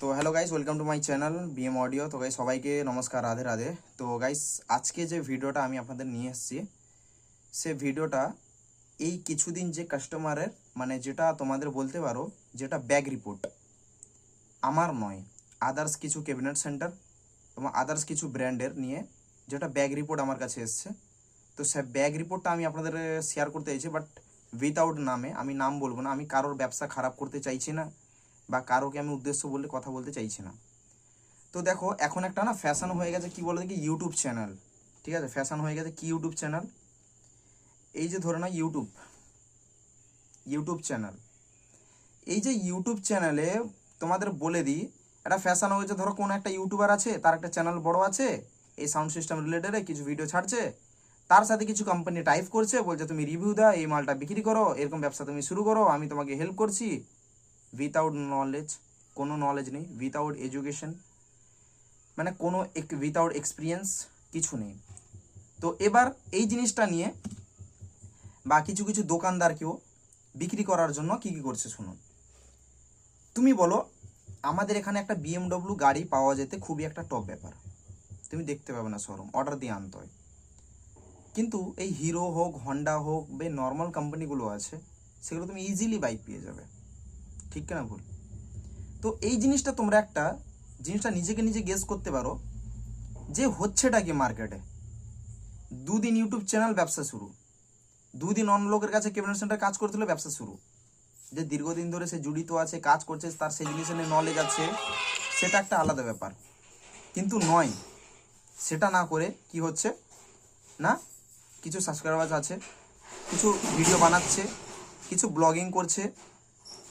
তো hello guys welcome to my channel BM audio তো guys সবাইকে নমস্কার, রাধে রাধে। তো গাইস আজকে যে ভিডিওটা আমি আপনাদের নিয়ে এসেছি, সে ভিডিওটা এই কিছুদিন যে কাস্টমারের মানে যেটা তোমাদের বলতে পারো, যেটা ব্যাগ রিপোর্ট আমার নয় আদার্স কিছু ক্যাবিনেট সেন্টার এবং আদার্স কিছু ব্র্যান্ডের নিয়ে যেটা ব্যাগ রিপোর্ট আমার কাছে এসছে। তো সে ব্যাগ রিপোর্টটা আমি আপনাদের শেয়ার করতে চাইছি বাট উইথাউট নামে, আমি নাম বলব না, আমি কারোর ব্যবসা খারাপ করতে চাইছি না। বা কারোকে আমি উদ্দেশ্য বলে কথা বলতে চাইছি না। তো দেখো, এখন একটা না ফ্যাশন হয়ে গেছে কি বলে দেখি ইউটিউব চ্যানেল ঠিক আছে? ফ্যাশন হয়ে গেছে কি ইউটিউব চ্যানেল এই যে ধরে না ইউটিউব ইউটিউব চ্যানেল এই যে ইউটিউব চ্যানেলে তোমাদের বলে দিই, একটা ফ্যাশন হয়েছে, ধরো কোনো একটা ইউটিউবার আছে, তার একটা চ্যানেল বড় আছে, এই সাউন্ড সিস্টেম রিলেটেডে কিছু ভিডিও ছাড়ছে, তার সাথে কিছু কোম্পানি টাইপ করছে, বলছে তুমি রিভিউ দাও, এই মালটা বিক্রি করো, এরকম ব্যবসা তুমি শুরু করো, আমি তোমাকে হেল্প করছি। উইথাউট নলেজ কোনো নলেজ নেই উইথাউট এডুকেশন মানে কোনো উইথাউট এক্সপিরিয়েন্স কিছু নেই। তো এবার এই জিনিসটা নিয়ে বা কিছু কিছু দোকানদারকেও বিক্রি করার জন্য কি কি করছে শুনুন। তুমি বলো, আমাদের এখানে একটা বিএমডব্লিউ গাড়ি পাওয়া যেতে খুবই একটা টপ ব্যাপার। তুমি দেখতে পাবে না শোরুম অর্ডার দিয়ে আনতে হয়। কিন্তু এই হিরো হোক হন্ডা হোক, বা নর্মাল কোম্পানিগুলো আছে, সেগুলো তুমি ইজিলি বাইক পেয়ে যাবে। ঠিক না ভুল? তো এই জিনিসটা তোমরা একটা জিনিসটা নিজেকে নিজে গেস করতে পারো যে হচ্ছেটা কি মার্কেটে দুদিন ইউটিউব চ্যানেল ব্যবসা শুরু। দুদিন অন্য লোকের কাছে কেবিনেট সেন্টার কাজ করছিল, ব্যবসা শুরু। যে দীর্ঘদিন ধরে সে জড়িত আছে, কাজ করছে, তার সেই জিনিসের নিয়ে নলেজ আছে, সেটা একটা আলাদা ব্যাপার। কিন্তু নয়, সেটা না করে কি হচ্ছে? না, কিছু সাবস্ক্রাইবার্স আছে, কিছু ভিডিও বানাচ্ছে, কিছু ব্লগিং করছে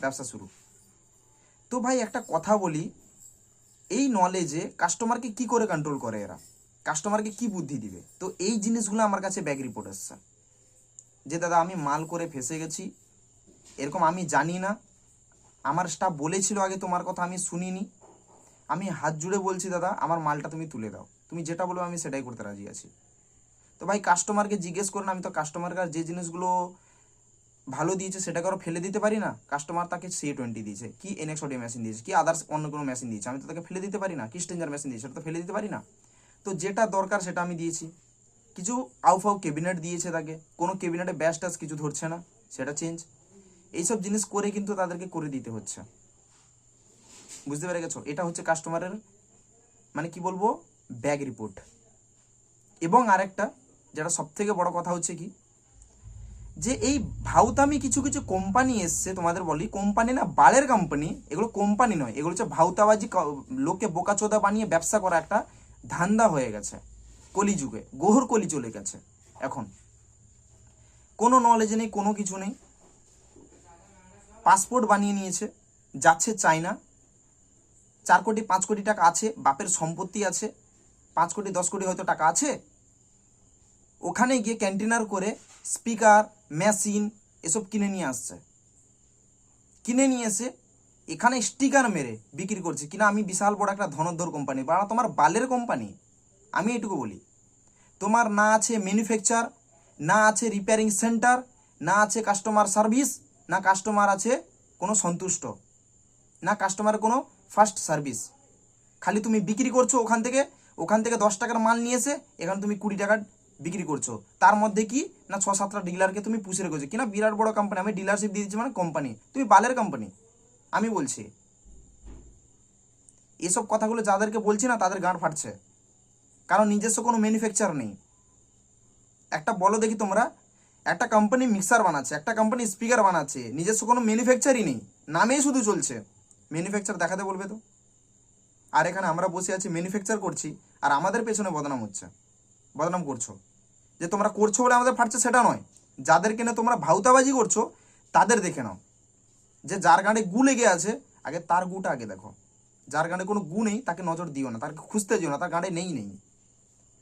ব্যবসা শুরু। তো ভাই একটা কথা বলি, এই নলেজে কাস্টমারকে কি করে কন্ট্রোল করে এরা? কাস্টমারকে কি বুদ্ধি দিবে? তো এই জিনিসগুলো আমার কাছে ব্যাগ রিপোর্ট এসছে। যে দাদা, আমি মাল করে ফেসে গেছি, এরকম আমি জানি না। আমার স্টাফ বলেছিল আগে তোমার কথা, আমি শুনিনি। আমি হাত জুড়ে বলছি, দাদা, আমার মালটা তুমি তুলে দাও। তুমি যেটা বলো আমি সেটাই করতে রাজি আছি। তো ভাই কাস্টমারকে জিজ্ঞেস করেন, আমি তো কাস্টমারকে যে জিনিসগুলো ভালো দিয়েছে, সেটাকে আরও ফেলে দিতে পারি না? কাস্টমার তাকে সি টোয়েন্টি দিয়েছে, কি এনএক্স অডিও মেশিন দিয়েছে, কি আদার্স অন্য কোনো মেশিন দিয়েছে, আমি তো তাকে ফেলে দিতে পারি না, কি স্টেঞ্জার মেশিন দিয়েছে, সেটা তো ফেলে দিতে পারি না। তো যেটা দরকার সেটা আমি দিয়েছি। কিছু আউফাউ ক্যাবিনেট দিয়েছে তাকে, কোনো ক্যাবিনেটে ব্যাস ট্যাস কিছু ধরছে না, সেটা চেঞ্জ এইসব জিনিস করে কিন্তু তাদেরকে করে দিতে হচ্ছে। বুঝতে পেরে গেছো? এটা হচ্ছে কাস্টমারের মানে কি বলব? ব্যাগ রিপোর্ট এবং আরেকটা, যেটা সব থেকে বড় কথা হচ্ছে কি যে এই ভাউতামি কিছু কিছু কোম্পানি এসছে, তোমাদের বলি কোম্পানি না, বালের কোম্পানি এগুলো কোম্পানি নয়, এগুলো হচ্ছে ভাউতাবাজি লোকে বোকাচোদা বানিয়ে ব্যবসা করা একটা ধান্দা হয়ে গেছে, কলিযুগে, গোহর কলি চলে গেছে, এখন। কোনো নলেজ নেই, কোনো কিছু নেই। পাসপোর্ট বানিয়ে নিয়েছে, যাচ্ছে চায়না চার কোটি, পাঁচ কোটি টাকা আছে, বাপের সম্পত্তি আছে, পাঁচ কোটি, দশ কোটি হয়তো টাকা আছে। ওখানে গিয়ে ক্যান্টিনার করে স্পিকার মেশিন এসব কিনে নিয়ে আসছে। কিনে নিয়ে এসে এখানে স্টিকার মেরে বিক্রি করছে। কিনা আমি বিশাল বড় একটা ধনধর কোম্পানি বা তোমার বালের কোম্পানি আমি এটুকু বলি। তোমার না আছে ম্যানুফ্যাকচার না আছে রিপেয়ারিং সেন্টার না আছে কাস্টমার সার্ভিস না কাস্টমার আছে কোনো সন্তুষ্ট, না কাস্টমারের কোনো ফার্স্ট সার্ভিস খালি তুমি বিক্রি করছ ওখান থেকে ওখান থেকে দশ টাকার মাল নিয়ে এসে এখানে তুমি কুড়ি টাকার বিক্রি করছ। তার মধ্যে কি? না ছ, সাতটা ডিলারকে তুমি পুষে রেখেছো? কিনা বিরাট বড় কোম্পানি আমি ডিলারশিপ দিয়ে দিচ্ছি মানে কোম্পানি তুমি বালের কোম্পানি আমি বলছি। এসব কথাগুলো যাদেরকে বলছি না, তাদের গাঁট ফাটছে। কারণ নিজস্ব কোনো ম্যানুফ্যাকচার নেই। একটা বলো দেখি তোমরা, একটা কোম্পানি মিক্সার বানাচ্ছে, একটা কোম্পানি স্পিকার বানাচ্ছে, নিজস্ব কোনো ম্যানুফ্যাকচারই নেই। নামেই শুধু চলছে। ম্যানুফ্যাকচার দেখাতে বলবে তো। আর এখানে আমরা বসে আছি ম্যানুফ্যাকচার করছি, আর আমাদের পেছনে বদনাম হচ্ছে। বদনাম করছ। যে তোমরা করছ বলে আমাদের ফাটছে সেটা নয়। যাদের কিনে তোমরা ভাউতাবাজি করছ, তাদের দেখে নাও। যে যার গাঁড়ে গু লেগে আছে, আগে তার গুটা আগে দেখো। যার গাঁড়ে কোনো গু নেই, তাকে নজর দিও না তাকে খুঁজতে দিও না, তার গাঁড়ে নেই নেই।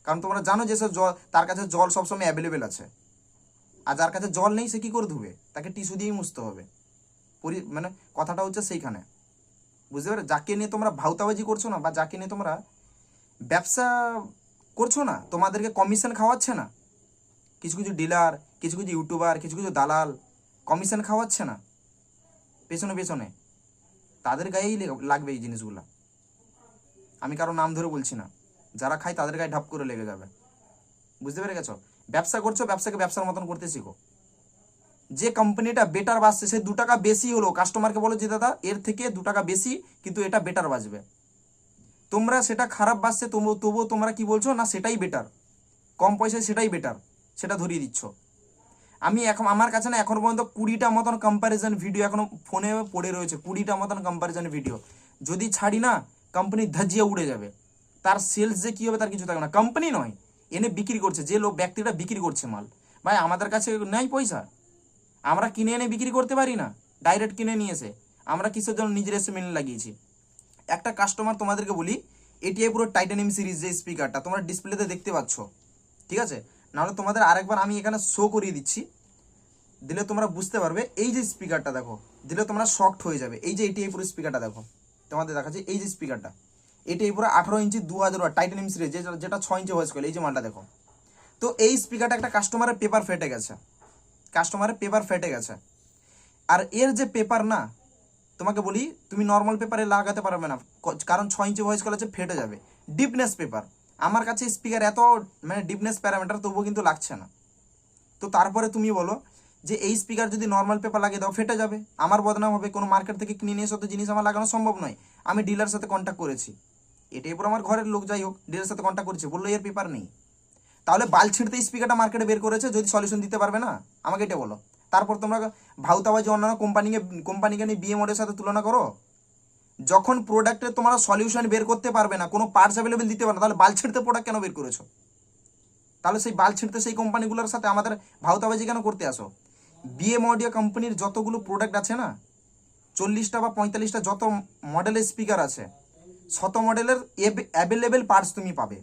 কারণ তোমরা জানো যে সে জল তার কাছে জল সবসময় অ্যাভেলেবেল আছে। আর যার কাছে জল নেই, সে কী করে ধুবে? তাকে টিস্যু দিয়েই মুছতে হবে। পরি মানে কথাটা হচ্ছে সেইখানে। বুঝতে পারো যাকে নিয়ে তোমরা ভাউতাবাজি করছ না, বা যাকে নিয়ে তোমরা ব্যবসা করছ না, তোমাদেরকে কমিশন খাওয়াচ্ছে না। কিছু কিছু ডিলার কিছু কিছু ইউটিউবার কিছু কিছু দালাল কমিশন খাওয়াচ্ছে না। পেছনে পেছনে। তাদের গায়েই লাগবে এই জিনিসগুলো। আমি কারও নাম ধরে বলছি না। যারা খায় তাদের গায়ে ঢাপ করে লেগে যাবে। বুঝতে পেরে গেছো? ব্যবসা করছ, ব্যবসাকে ব্যবসার মতন করতে শিখো। যে কোম্পানিটা বেটার বাজছে সে দু টাকা বেশি হলো কাস্টমারকে বলো যে, দাদা, এর থেকে দু টাকা বেশি, কিন্তু এটা বেটার বাজবে তোমরা সেটা খারাপ বাজছে তবুও তোমরা কি বলছো? না, সেটাই বেটার কম পয়সায় সেটাই বেটার সেটা ধরিয়ে দিচ্ছ। আমি এখন, আমার কাছে না এখন পর্যন্ত কুড়িটা মতন কম্প্যারিজন ভিডিও এখনও ফোনে পড়ে রয়েছে, কুড়িটা মতন কম্প্যারিজন ভিডিও যদি ছাড়ি না কোম্পানি ধাজিয়ে উড়ে যাবে। তার সেলস যে কী হবে তার কিছু থাকবে না। কোম্পানি নয়, এনে বিক্রি করছে, যে লোক, ব্যক্তিটা বিক্রি করছে মাল। ভাই, আমাদের কাছে নেই পয়সা। আমরা কিনে এনে বিক্রি করতে পারি না ডাইরেক্ট কিনে নিয়ে এসে আমরা কিসের জন্য নিজের এসে মেনে লাগিয়েছি? একটা কাস্টমার তোমাদেরকে বলি এটিআই পুরো টাইটানিয়াম সিরিজ যে স্পিকারটা তোমরা ডিসপ্লেতে দেখতে পাচ্ছ। ঠিক আছে? নাহলে তোমাদের আরেকবার আমি এখানে শো করিয়ে দিচ্ছি। দিলে তোমরা বুঝতে পারবে, এই যে স্পিকারটা দেখো, দিলে তোমরা শকড হয়ে যাবে। এই যে এটিআই পুরো স্পিকারটা দেখো, তোমাদের দেখাচ্ছি, এই যে স্পিকারটা এটিআই পুরো আঠারো ইঞ্চি, দু হাজার টাইটানিয়াম সিরিজ যেটা যেটা ছ ইঞ্চি ভয়েস কল এই যে মালটা দেখো। তো এই স্পিকারটা একটা কাস্টমারের পেপার ফেটে গেছে। কাস্টমারের পেপার ফেটে গেছে। আর এর যে পেপার না, তোমাকে বলি, তুমি নর্মাল পেপারে লাগাতে পারবে না কারণ ছ ইঞ্চি ভয়েস কল হচ্ছে ফেটে যাবে। ডিপনেস পেপার আমার কাছে স্পিকার এত মানে ডিপনেস প্যারামিটার তবুও কিন্তু লাগছে না। তো তারপরে তুমি বলো যে এই স্পিকার যদি নর্মাল পেপার লাগিয়ে দাও, ফেটে যাবে। আমার বদনাম হবে, কোনো মার্কেট থেকে কিনে নিয়ে তো জিনিস আমার লাগানো সম্ভব নয়। আমি ডিলার সাথে কন্ট্যাক্ট করেছি। এটাই পুরো আমার ঘরের লোক, যাই হোক ডিলার সাথে কন্ট্যাক্ট করেছে, বলল এর পেপার নেই। তাহলে বাল ছিঁড়তে স্পিকারটা মার্কেটে বের করেছে, যদি সলিউশন দিতে পারবে না? আমাকে এটা বলো। তারপর তোমরা ভাউতাবাজি অন্যান্য কোম্পানিকে কোম্পানিকে নিয়ে বিএ মোডের সাথে তুলনা করো? যখন প্রোডাক্টে তোমরা সলিউশন বের করতে পারবে না, কোনো পার্টস অ্যাভেলেবেল দিতে পারবে না, তাহলে বাল ছিঁড়তে প্রোডাক্ট কেন বের করেছ? তাহলে সেই বাল ছিঁড়তে সেই কোম্পানিগুলোর সাথে আমাদের ভাউতাবাজি কেন করতে আসো? বিএম অডিও কোম্পানির যতগুলো প্রোডাক্ট আছে না, চল্লিশটা বা পঁয়তাল্লিশটা যত মডেলের স্পিকার আছে, শত মডেলের অ্যাভেলেবেল পার্টস তুমি পাবে।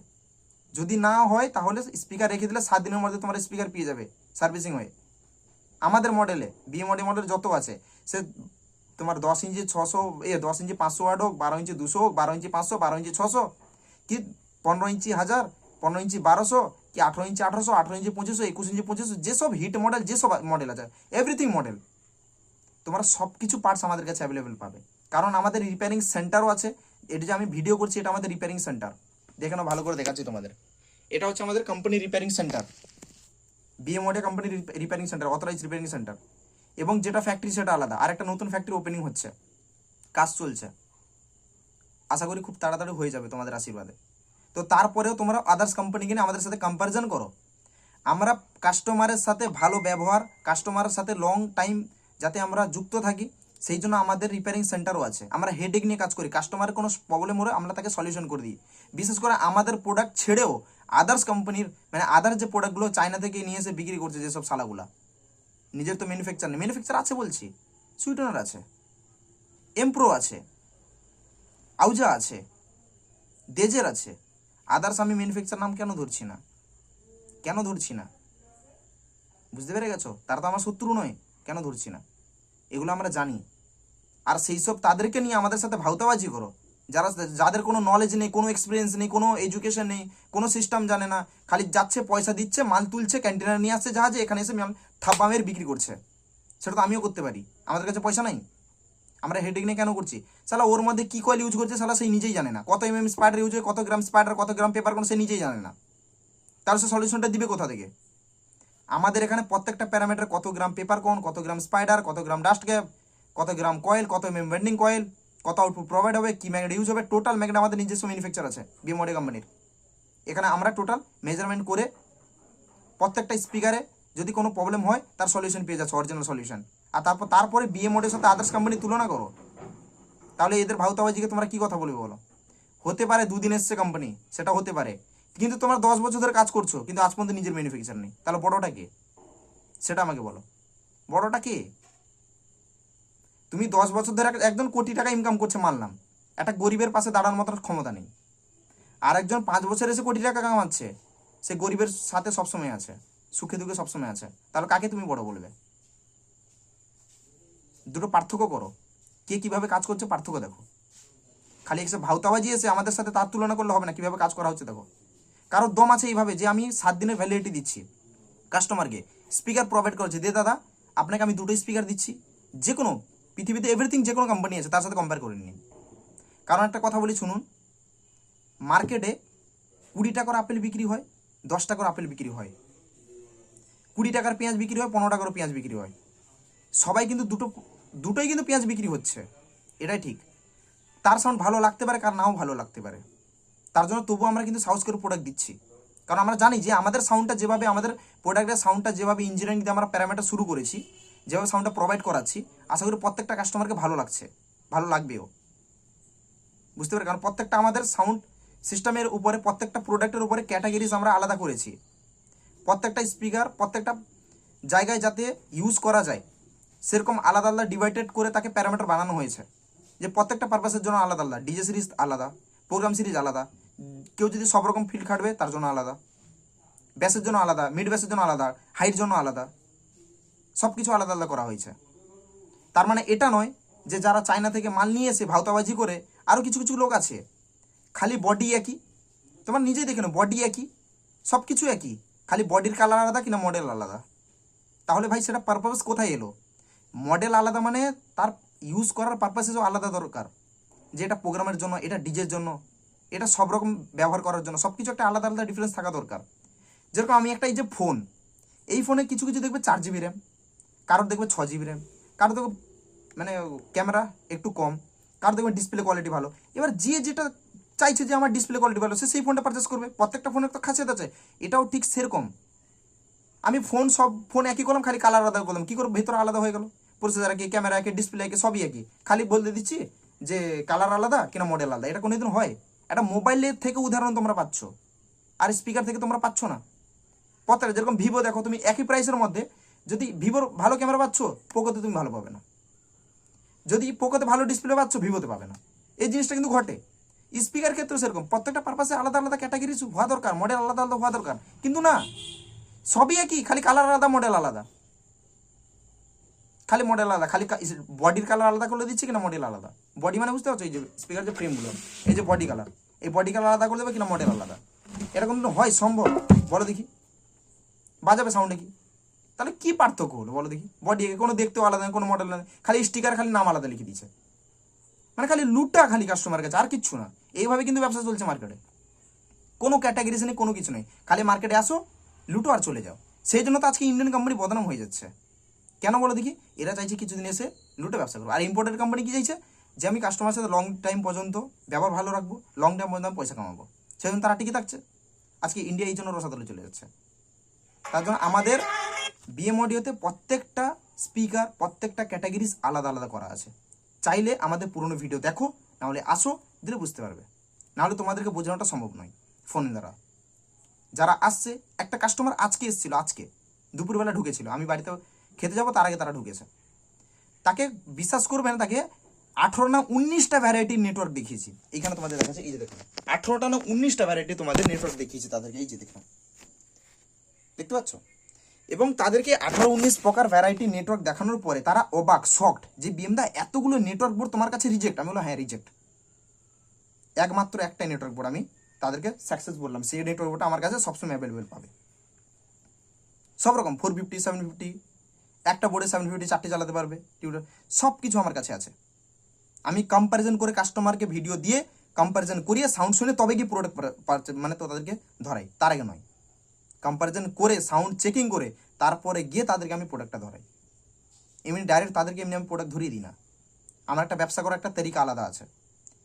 যদি না হয় তাহলে স্পিকার রেখে দিলে সাত দিনের মধ্যে তোমার স্পিকার পেয়ে যাবে সার্ভিসিং হয়ে। আমাদের মডেলে বিএম অডিও মডেল যত আছে, সে তোমার দশ ইঞ্চি ছশো, এ, দশ ইঞ্চি পাঁচশো ওয়াট হোক, বারো ইঞ্চি দুশো হোক, বারো ইঞ্চি পাঁচশো, বারো ইঞ্চি ছশো, কি পনেরো ইঞ্চি হাজার, পনেরো ইঞ্চি বারোশো, কি আঠেরো ইঞ্চি আঠারোশো, আঠেরো ইঞ্চি পঁচিশশো, একুশ ইঞ্চি পঁচিশশো, যেসব হিট মডেল, যেসব মডেল আছে এভরিথিং মডেল তোমরা সব কিছু পার্টস আমাদের কাছে অ্যাভেলেবেল পাবে। কারণ আমাদের রিপেয়ারিং সেন্টারও আছে, এটা যে আমি ভিডিও করছি, এটা আমাদের রিপেয়ারিং সেন্টার দেখে নাও, ভালো করে দেখাচ্ছি তোমাদের। এটা হচ্ছে আমাদের company repairing centre বিএমওডে company repairing centre authorise repairing centre এবং যেটা ফ্যাক্টরি সেটা আলাদা। আর একটা নতুন ফ্যাক্টরি ওপেনিং হচ্ছে। কাজ চলছে। আশা করি খুব তাড়াতাড়ি হয়ে যাবে তোমাদের আশীর্বাদে। তো তারপরেও তোমরা আদার্স কোম্পানিকে নিয়ে আমাদের সাথে কম্প্যারিজন করো। আমরা কাস্টমারের সাথে ভালো ব্যবহার কাস্টমারের সাথে লং টাইম যাতে আমরা যুক্ত থাকি, সেই জন্য আমাদের রিপেয়ারিং সেন্টারও আছে। আমরা হেডেক নিয়ে কাজ করি। কাস্টমারের কোনো প্রবলেম হলে আমরা তাকে সলিউশন করে দিই। বিশেষ করে আমাদের প্রোডাক্ট ছেড়েও আদার্স কোম্পানির মানে আদার্স যে প্রোডাক্টগুলো চায়না থেকে নিয়ে এসে বিক্রি করছে, যেসব শালাগুলা নিজের তো ম্যানুফ্যাকচার নেই। ম্যানুফ্যাকচার আছে বলছি। সুইটনার আছে। এমপ্রো আছে। আউজা আছে। দেজের আছে। আদার্স আমি ম্যানুফ্যাকচার নাম কেন ধরছি না? কেন ধরছি না? বুঝতে পেরে গেছো? তারা তো আমার শত্রু নয়। কেন ধরছি না? এগুলো আমরা জানি। আর সেই সব তাদেরকে নিয়ে আমাদের সাথে ভাউতাবাজি করো। যারা যাদের কোনো নলেজ নেই, কোনো এক্সপিরিয়েন্স নেই, কোনো এডুকেশন নেই, কোনো সিস্টেম জানে না, খালি যাচ্ছে, পয়সা দিচ্ছে, মাল তুলছে ক্যান্টিনার নিয়ে আসছে জাহাজে, এখানে এসে মাল থাপ্পামের বিক্রি করছে। সেটা তো আমিও করতে পারি। আমাদের কাছে পয়সা নাই। আমরা হেডেক নিয়ে কেন করছি? সালা ওর মধ্যে কী কয়েল ইউজ করছে সালা সেই নিজেই জানে না। কত এম এম স্পাইডার ইউজ হয়, কত গ্রাম স্পাইডার কত গ্রাম পেপার কোন, সে নিজেই জানে না। তার সে সলিউশনটা দিবে কোথা থেকে? আমাদের এখানে প্রত্যেকটা প্যারামিটার কত গ্রাম পেপার কোন কত গ্রাম স্পাইডার কত গ্রাম ডাস্ট গ্যাপ কত গ্রাম কয়েল কত এম এম বেন্ডিং কয়েল কত আউটপুট প্রোভাইড হবে, কী ম্যাগনেট ইউজ হবে টোটাল ম্যাগনেট আমাদের নিজস্ব ম্যানুফ্যাকচার আছে বিমোডে কোম্পানির এখানে আমরা টোটাল মেজারমেন্ট করে প্রত্যেকটা স্পিকারে যদি কোনো প্রবলেম হয়, তার সলিউশন পেয়ে যাচ্ছে অরিজিনাল সলিউশন আর তারপর, তারপরে বিএ মোডের সাথে আদার্স কোম্পানি তুলনা করো। তাহলে এদের ভাউতাবাজিকে তোমরা কি কথা বলবে বলো? হতে পারে দুদিন এসছে কোম্পানি সেটা হতে পারে। কিন্তু তোমরা দশ বছর ধরে কাজ করছ, কিন্তু আজ পর্যন্ত নিজের ম্যানুফ্যাকচার নেই। তাহলে বড়টা কে? সেটা আমাকে বলো। বড়টা কে? তুমি দশ বছর ধরে এক- একজন কোটি টাকা ইনকাম করছে মানলাম। একটা গরিবের পাশে দাঁড়ানোর মতো ক্ষমতা নেই। আর একজন পাঁচ বছর এসে কোটি টাকা কামাচ্ছে, সে গরিবের সাথে সবসময় আছে। সুখে দুঃখে সবসময় আছে। তাহলে কাকে তুমি বড় বলবে? দুটো পার্থক্য করো। কে কীভাবে কাজ করছে পার্থক্য দেখো। খালি এসে ভাউতাবাজি এসে আমাদের সাথে তার তুলনা করলে হবে না, কীভাবে কাজ করা হচ্ছে দেখো। কারোর দম আছে এইভাবে যে আমি সাত দিনের ভ্যালিডিটি দিচ্ছি। কাস্টমারকে স্পিকার প্রোভাইড করেছে, দে দাদা, আপনাকে আমি দুটো স্পিকার দিচ্ছি। যে কোনো পৃথিবীতে এভরিথিং যে কোনো কোম্পানি আছে, তার সাথে কম্পেয়ার করে নিন। কারণ একটা কথা বলি, শুনুন। মার্কেটে কুড়ি টাকার আপেল বিক্রি হয় দশ টাকার আপেল বিক্রি হয়। কুড়ি টাকার পেঁয়াজ বিক্রি হয়, পনেরো টাকারও পেঁয়াজ বিক্রি হয়। সবাই কিন্তু দুটো দুটোই কিন্তু পেঁয়াজ বিক্রি হচ্ছে। এটাই ঠিক। তার সাউন্ড ভালো লাগতে পারে, কার নাও ভালো লাগতে পারে। তার জন্য তবুও আমরা কিন্তু সাহস করে প্রোডাক্ট দিচ্ছি। কারণ আমরা জানি যে আমাদের সাউন্ডটা যেভাবে, আমাদের প্রোডাক্টের সাউন্ডটা যেভাবে ইঞ্জিনিয়ারিং দিয়ে আমরা প্যারামিটার শুরু করেছি, যেভাবে সাউন্ডটা প্রোভাইড করাচ্ছি, আশা করি প্রত্যেকটা কাস্টমারকে ভালো লাগছে। ভালো লাগবেও। বুঝতে পারি কারণ প্রত্যেকটা আমাদের সাউন্ড সিস্টেমের উপরে, প্রত্যেকটা প্রোডাক্টের উপরে ক্যাটাগরিজ আমরা আলাদা করেছি। প্রত্যেকটা স্পিকার প্রত্যেকটা জায়গায় যাতে ইউজ করা যায়, সেরকম আলাদা আলাদা ডিভাইডেড করে তাকে প্যারামিটার বানানো হয়েছে। যে প্রত্যেকটা পারপাসের জন্য আলাদা আলাদা ডিজে সিরিজ আলাদা প্রোগ্রাম সিরিজ আলাদা, কেউ যদি সব রকম ফিল্ড খাটবে তার জন্য আলাদা ব্যাসের জন্য আলাদা মিড ব্যাসের জন্য আলাদা হাইট জন্য আলাদা সব কিছু আলাদা আলাদা করা হয়েছে। তার মানে এটা নয় যে যারা চায়না থেকে মাল নিয়ে এসে ভাওতাবাজি করে আরও কিছু কিছু লোক আছে, খালি বডি একই, তোমার নিজেই দেখে নাও বডি একই সব কিছু একই। খালি বডির কালার আলাদা কিনা মডেল আলাদা? তাহলে ভাই সেটা পারপাস কোথায় এলো? মডেল আলাদা মানে তার ইউজ করার পারপাসেসও আলাদা দরকার। যে এটা প্রোগ্রামের জন্য, এটা ডিজের জন্য, এটা সব রকম ব্যবহার করার জন্য সব কিছু একটা আলাদা আলাদা ডিফারেন্স থাকা দরকার। যেরকম আমি একটা এই যে ফোন এই ফোনে কিছু কিছু দেখবে চার জিবি র্যাম কারোর দেখবে ছ জিবি র্যাম কারোর দেখবে মানে ক্যামেরা একটু কম, কারোর দেখবে ডিসপ্লে কোয়ালিটি ভালো। এবার যে যেটা চাইছে যে আমার ডিসপ্লে কোয়ালিটি ভালো সে সেই ফোনটা পারচেস করবে। প্রত্যেকটা ফোনের তো খাসিয়ত আছে। এটাও ঠিক সেরকম। আমি ফোন সব ফোন একই করলাম খালি কালার আলাদা করলাম। কী করব? ভেতরে আলাদা হয়ে গেল। প্রসেসর একই ক্যামেরা একই ডিসপ্লে একই, সবই একই। খালি বলতে দিচ্ছি যে কালার আলাদা কিনা মডেল আলাদা। এটা কোনোদিন হয়। এটা মোবাইলের থেকে উদাহরণ তোমরা পাচ্ছ। আর স্পিকার থেকে তোমরা পাচ্ছ না। প্রত্যেকটা যেরকম ভিভো দেখো, তুমি একই প্রাইসের মধ্যে যদি ভিভোর ভালো ক্যামেরা পাচ্ছ পোকোতে তুমি ভালো পাবে না। যদি পোকোতে ভালো ডিসপ্লে পাচ্ছ ভিভোতে পাবে না। এই জিনিসটা কিন্তু ঘটে। স্পিকার ক্ষেত্রে সেরকম। প্রত্যেকটা পারপাসে আলাদা আলাদা ক্যাটাগরি হওয়া দরকার মডেল আলাদা আলাদা হওয়া দরকার। কিন্তু না, সবই একই, খালি কালার আলাদা মডেল আলাদা। খালি মডেল আলাদা, খালি বডির কালার আলাদা করে দিচ্ছে কিনা মডেল আলাদা? বডি মানে বুঝতে পারছ? এই যে স্পিকার যে ফ্রেমগুলো এই যে বডি কালার এই বডি কালার আলাদা করে দেবে কিনা মডেল আলাদা? এরকম হয়, সম্ভব। বলো দেখি। বাজাবে সাউন্ডে কি? তাহলে কি পার্থক্য হলো? বলো দেখি। বডি কোনো দেখতেও আলাদা কোনো মডেল নেই। খালি স্টিকার খালি নাম আলাদা লিখে দিচ্ছে মানে খালি লুটটা খালি কাস্টমার কাছে, আর কিচ্ছু না। এইভাবে কিন্তু ব্যবসা চলছে মার্কেটে কোনো ক্যাটাগরিজ নেই কোনো কিছু নেই। খালি মার্কেটে আসো, লুটো আর চলে যাও। সেই জন্য তো আজকে ইন্ডিয়ান কোম্পানি বদনাম হয়ে যাচ্ছে। কেন বলো দেখি? এরা চাইছে কিছুদিন এসে লুটে ব্যবসা করব আর ইম্পোর্টেড কোম্পানি কি চাইছে? যে আমি কাস্টমার সাথে লং টাইম পর্যন্ত ব্যবহার ভালো রাখব লং টাইম পর্যন্ত আমি পয়সা কামাবো। সেই জন্য তারা টিকে থাকছে। আজকে ইন্ডিয়া এই জন্য রসাতলে চলে যাচ্ছে। তার জন্য আমাদের বিএম অডিওতে প্রত্যেকটা স্পিকার প্রত্যেকটা ক্যাটাগরিজ আলাদা আলাদা করা আছে। চাইলে আমাদের পুরনো ভিডিও দেখো, নাহলে আসো, দিলে বুঝতে পারবে। নাহলে তোমাদেরকে বোঝানোটা সম্ভব নয় ফোন দ্বারা যারা আসছে, একটা কাস্টমার আজকে এসেছিল, আজকে। দুপুরবেলা ঢুকেছিল, আমি বাড়িতে খেতে যাব, তার আগে তারা ঢুকেছে। তাকে বিশ্বাস করবে না তাকে, আঠেরো না উনিশটা ভ্যারাইটির নেটওয়ার্ক দেখিয়েছি। এইখানে তোমাদের দেখাচ্ছে, এই যে দেখো। আঠেরোটা না উনিশটা ভ্যারাইটি তোমাদের নেটওয়ার্ক দেখিয়েছি তাদেরকে, এই যে দেখো। দেখতে পাচ্ছ? এবং তাদেরকে আঠারো উনিশ প্রকার ভ্যারাইটি নেটওয়ার্ক দেখানোর পরে তারা অবাক শকড যে বিএমদা এতগুলো নেটওয়ার্ক বোর্ড তোমার কাছে রিজেক্ট আমি বললাম হ্যাঁ রিজেক্ট একমাত্র একটাই নেটওয়ার্ক বোর্ড আমি তাদেরকে সাকসেস বললাম। সেই নেটওয়ার্ক বোর্ডটা আমার কাছে সবসময় অ্যাভেলেবেল পাবে। সব রকম ফোর ফিফটি সেভেন ফিফটি একটা বোর্ডে সেভেন ফিফটি চারটে চালাতে পারবে টিউটার সব কিছু আমার কাছে আছে। আমি কম্প্যারিজন করে কাস্টমারকে ভিডিও দিয়ে কম্প্যারিজন করিয়ে সাউন্ড শুনে তবে গিয়ে প্রোডাক্ট মানে তো তাদেরকে ধরাই, তার আগে নয়। কম্প্যারিজন করে সাউন্ড চেকিং করে, তারপরে গিয়ে তাদেরকে আমি প্রোডাক্টটা ধরাই। এমনি ডাইরেক্ট তাদেরকে এমনি আমি প্রোডাক্ট ধরিয়ে দিই না। আমার একটা ব্যবসা করার একটা তরিকা আলাদা আছে।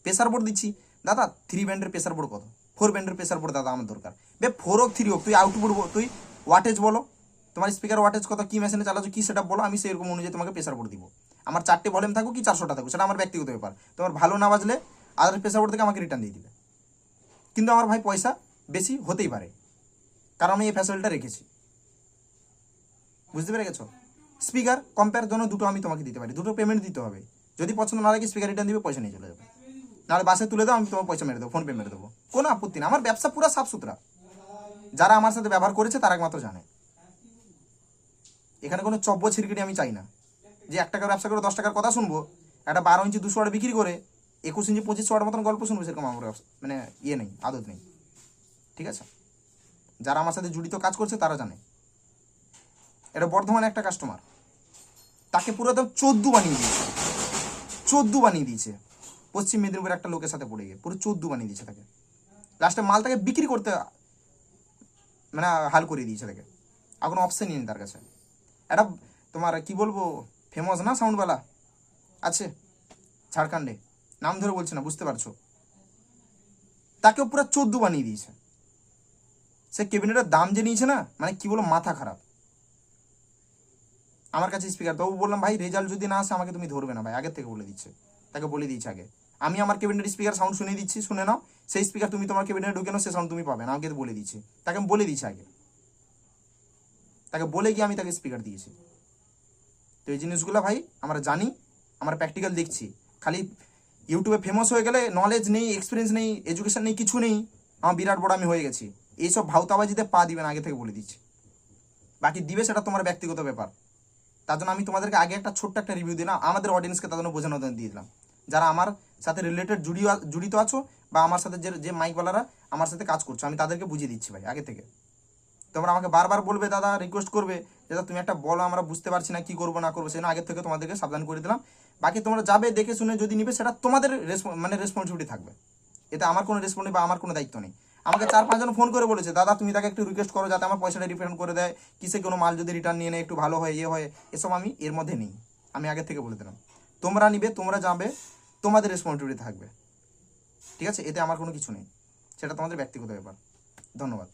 প্রেসার বোর্ড দিচ্ছি। দাদা থ্রি ব্যান্ডের প্রেসার বোর্ড কত? ফোর ব্যান্ডের প্রেসার বোর্ড দাদা, আমার দরকার। বে ফোর হোক থ্রি হোক তুই আউটপুট তুই ওয়াটেজ বলো। তোমার স্পিকার ওয়াটেজ কত, কি মেশিনে চালাচ্ছ, কী সেটা বলো, আমি সেরকম অনুযায়ী তোমাকে প্রেসার বোর্ড দিব। আমার চারটে ভলিউম থাকুক কি চারশোটা থাকুক, সেটা আমার ব্যক্তিগত ব্যাপার। তোমার ভালো না বাজলে আদার প্রেসার বোর্ড থেকে আমাকে রিটার্ন দিয়ে দিবে। কিন্তু আমার ভাই পয়সা বেশি হতেই পারে। কারণ আমি এই ফ্যাসিলিটিটা রেখেছি। বুঝতে পেরে গেছো স্পিকার কম্পেয়ার জন্য দুটো আমি তোমাকে দিতে পারি। দুটো পেমেন্ট দিতে হবে। যদি পছন্দ না লাগে স্পিকার রিটার্ন দিবে, পয়সা নিয়ে চলে যাবে। নাহলে বাসে তুলে দাও, আমি তোমার পয়সা মেরে দেবো ফোন পে মেরে দেবো। কোনো আপত্তি না। আমার ব্যবসা পুরো সাফ সুতরা যারা আমার সাথে ব্যবহার করেছে, তারা একমাত্র জানে। এখানে কোনো চব্য ছিরকিটি আমি চাই না। যে এক টাকার ব্যবসা করে দশ টাকার কথা শুনব, একটা বারো ইঞ্চি, দুশো ওয়াট বিক্রি করে, একুশ ইঞ্চি পঁচিশশো ওয়াটের মতন গল্প শুনব, সেরকম আমার মানে ইয়ে নেই, আদত নেই। ঠিক আছে? যারা আমার সাথে জড়িত কাজ করছে, তারা জানে। এটা বর্ধমানে একটা কাস্টমার তাকে পুরো একদম চোদ্দু বানিয়ে দিয়েছে। চোদ্দু বানিয়ে দিয়েছে। পশ্চিম মেদিনীপুরের একটা লোকের সাথে পড়ে গিয়ে। পুরো চোদ্দু বানিয়ে দিয়েছে তাকে। লাস্টে মাল তাকে বিক্রি করতে মানে হাল করে দিয়েছে তাকে। আর কোনো অপশানই নেই তার কাছে। এটা তোমার কি বলব ফেমাস না সাউন্ডওয়ালা আছে। ঝাড়খণ্ডে। নাম ধরে বলছে না, বুঝতে পারছ? তাকেও পুরো চোদ্দ বানিয়ে দিয়েছে। সে ক্যাবিনেটের দাম যে নিয়েছে না মানে কি বলো মাথা খারাপ। আমার কাছে স্পিকার তবু বললাম, ভাই রেজাল্ট যদি না আসে, আমাকে তুমি ধরবে না, ভাই। আগের থেকে বলে দিচ্ছে। তাকে বলে দিচ্ছে আগে। আমি আমার ক্যাবিনেটের স্পিকার সাউন্ড শুনে দিচ্ছি, শুনে নাও। সেই স্পিকার তুমি তোমার ক্যাবিনেটে ঢুকে নাও, সে সাউন্ড তুমি পাবে না আমাকে বলে দিচ্ছি। তাকে আমি বলে দিচ্ছি আগে। তাকে বলে গিয়ে আমি তাকে স্পিকার দিয়েছি। তো এই জিনিসগুলো, ভাই, আমরা জানি, আমরা প্র্যাকটিক্যাল দেখছি। খালি ইউটিউবে ফেমাস হয়ে গেলে নলেজ নেই এক্সপিরিয়েন্স নেই এডুকেশন নেই, কিছু নেই। আমার বিরাট বড় আমি হয়ে গেছি। এইসব ভাউতাবাজিতে পা দিবেন আগে থেকে বলে দিচ্ছি। বাকি দিবে সেটা তোমার ব্যক্তিগত ব্যাপার। তার জন্য আমি তোমাদেরকে আগে একটা ছোট্ট একটা রিভিউ দিলাম, আমাদের অডিয়েন্সকে তার জন্য বোঝানো দিয়ে দিলাম। যারা আমার সাথে রিলেটেড জুড়িয়ে জড়িত আছো বা আমার সাথে যে যে মাইকওয়ালারা আমার সাথে কাজ করছ, আমি তাদেরকে বুঝিয়ে দিচ্ছি ভাই, আগে থেকে। তোমরা আমাকে বারবার বলবে, দাদা রিকোয়েস্ট করবে। দাদা, তুমি একটা বলো, আমরা বুঝতে পারছি না কি করব, না করব। সেটা আগের থেকে তোমাদেরকে সাবধান করে দিলাম। বাকি তোমরা যাবে, দেখে শুনে যদি নিবে, সেটা তোমাদের মানে রেসপন্সিবিলিটি থাকবে। এতে আমার কোনো রেসপন্সিবিলিটি বা আমার কোনো দায়িত্ব নেই। আমাকে চার পাঁচজন ফোন করে বলেছে, দাদা, তুমি তাকে একটু রিকোয়েস্ট করো যাতে আমার পয়সাটা রিফান্ড করে দেয়। কিসে কোনো মাল যদি রিটার্ন নিয়ে নেয়, একটু ভালো হয় ইয়ে হয়। এসব আমি এর মধ্যে নেই। আমি আগে থেকে বলে দিলাম। তোমরা নিবে, তোমরা যাবে, তোমাদের রেসপন্সিবিলিটি থাকবে। ঠিক আছে? এতে আমার কোনো কিছু নেই। সেটা তোমাদের ব্যক্তিগত ব্যাপার। ধন্যবাদ।